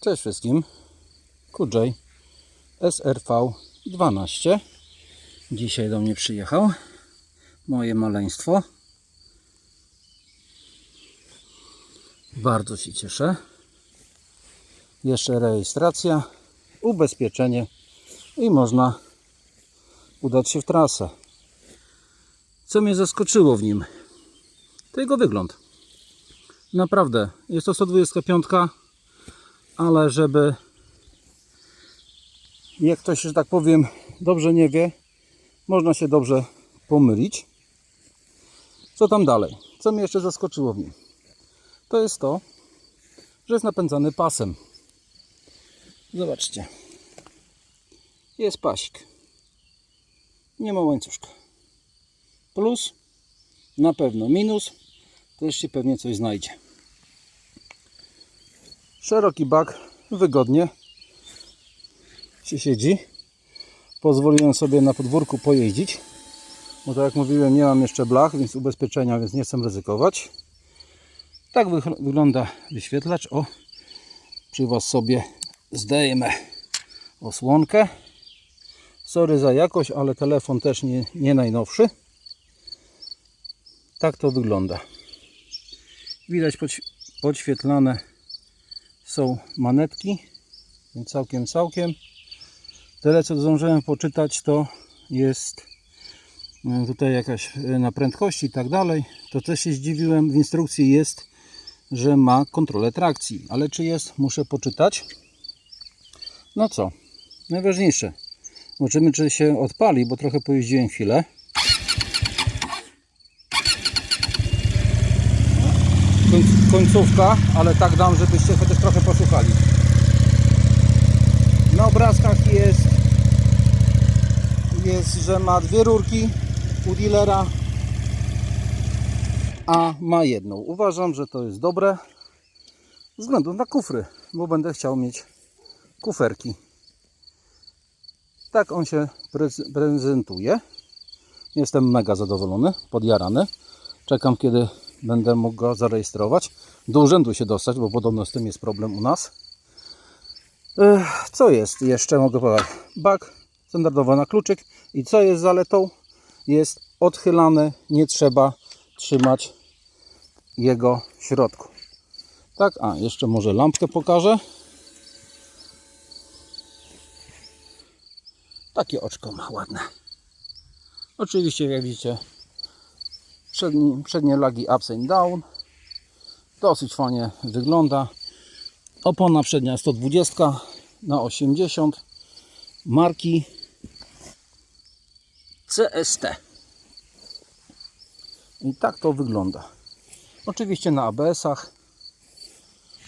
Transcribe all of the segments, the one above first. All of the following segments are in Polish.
Cześć wszystkim. QJ SRV 12. Dzisiaj do mnie przyjechał moje maleństwo. Bardzo się cieszę. Jeszcze rejestracja, ubezpieczenie i można udać się w trasę. Co mnie zaskoczyło w nim? To jego wygląd. Naprawdę, jest to 125 ale żeby jak ktoś, że tak powiem, dobrze nie wie, można się dobrze pomylić. Co tam dalej? Co mnie jeszcze zaskoczyło w nim? To jest to, że jest napędzany pasem. Zobaczcie. Jest pasik. Nie ma łańcuszka. Plus, na pewno minus, też się pewnie coś znajdzie. Szeroki bak, wygodnie się siedzi. Pozwoliłem sobie na podwórku pojeździć, bo tak jak mówiłem, nie mam jeszcze blach, więc ubezpieczenia, więc nie chcę ryzykować. Tak wygląda wyświetlacz. O, przy Was sobie zdejmę osłonkę. Sorry za jakość, ale telefon też nie, nie najnowszy. Tak to wygląda. Widać podś- podświetlane są manetki, więc całkiem, całkiem. Tyle co zdążyłem poczytać to jest e, tutaj jakaś e, na prędkości i tak dalej. To też się zdziwiłem, w instrukcji jest, że ma kontrolę trakcji, ale czy jest, muszę poczytać. No co, najważniejsze. Zobaczymy czy się odpali, bo trochę pojeździłem chwilę. Końcówka, ale tak dam, żebyście chociaż trochę posłuchali. Na obrazkach jest, jest, że ma dwie rurki u dealera, a ma jedną. Uważam, że to jest dobre względu na kufry, bo będę chciał mieć kuferki. Tak on się prez- prezentuje. Jestem mega zadowolony, podjarany. Czekam, kiedy będę mógł go zarejestrować. Do urzędu się dostać, bo podobno z tym jest problem u nas. Co jest jeszcze, mogę powiedzieć? Bak standardowo na kluczyk. I co jest zaletą? Jest odchylany, nie trzeba trzymać jego środku. Tak, a jeszcze może lampkę pokażę. Takie oczko ma ładne. Oczywiście, jak widzicie, przedni, przednie lagi ups and down. Dosyć fajnie wygląda. Opona przednia 120 na 80 marki CST. I tak to wygląda. Oczywiście na ABS-ach.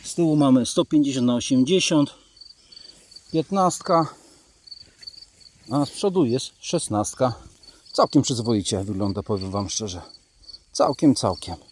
Z tyłu mamy 150 na 80 15 a z przodu jest 16 całkiem przyzwoicie wygląda powiem Wam szczerze całkiem całkiem